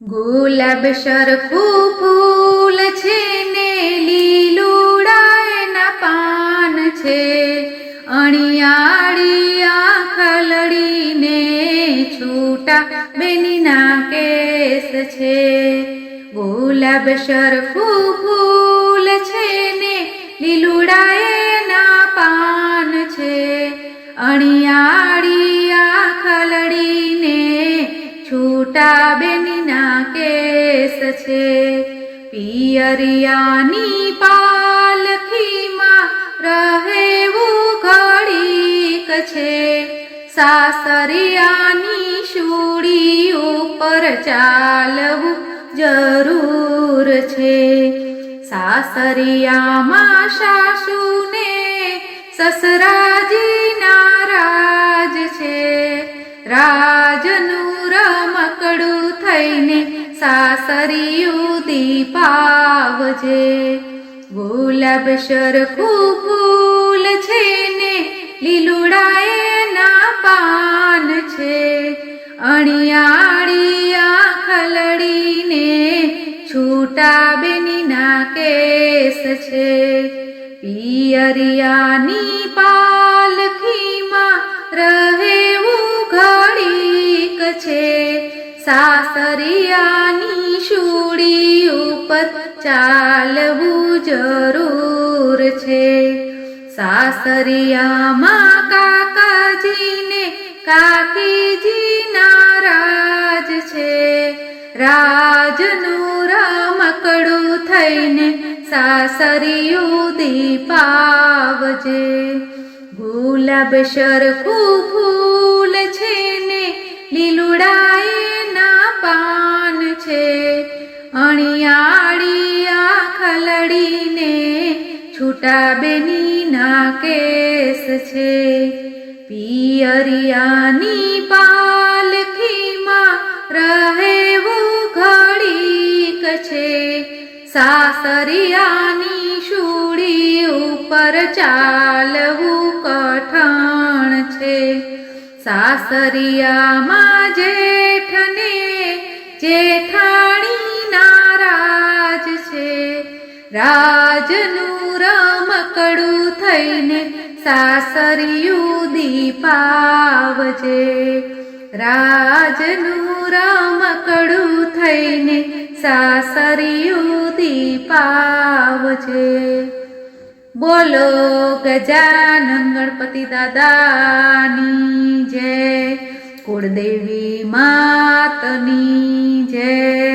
ગુલાબ સરખું ફૂલ છે ને લીલુડાયના પાન છે. અણિયાળી આખલડીને છૂટા બેનીના કેસ છે. ગુલાબ સરખું અણિયાળી ખલડીને છૂટા બેનીના કેસ છે. પિયરિયાની પાલખીમાં રહેવું ઘડીક છે. સાસરિયાની શૂડી ઉપર ચાલવું જરૂર છે. સાસરિયામાં સાસુને સસરાજી નારાજ છે. રાજનું રમકડું થઈને સાસરિયું દીપાવજે ગુલાબ સરખું ફૂલ છે ને લીલુડાએના પાન છે. અણિયાળી આખલડીને છૂટા બેનીના કેસ છે. પિયરિયાની પાલખીમાં રહેવું ઘડીક છે. સાસરિયાની શૂડી ઉપર ચાલવું જરૂર છે. સાસરિયામાં કાકાજીને કાકીજી નારાજ છે. રાજનું રમકડું થઈને સાસરિયું દીપાવજે. ગુલાબ શરખુ ફૂલ છે ને લીલુડાએના પાન છે. અણિયાળી આખલડીને છૂટા બેનીના કેસ છે. પિયરિયાની પાલખીમાં રહેવું ઘડીક છે. સાસરિયાની શૂડી ઉપર ચાલવું છે. સાસરિયામાં જેઠને જેઠાણી નારાજ છે. રાજનું રમકડું થઈને સાસરિયું દીપાવજે. રાજનું રમકડું થઈને સાસરિયું દીપાવજે. બોલો ગજાનન ગણપતિ દાદાની જય. કુળદેવી માતની જય.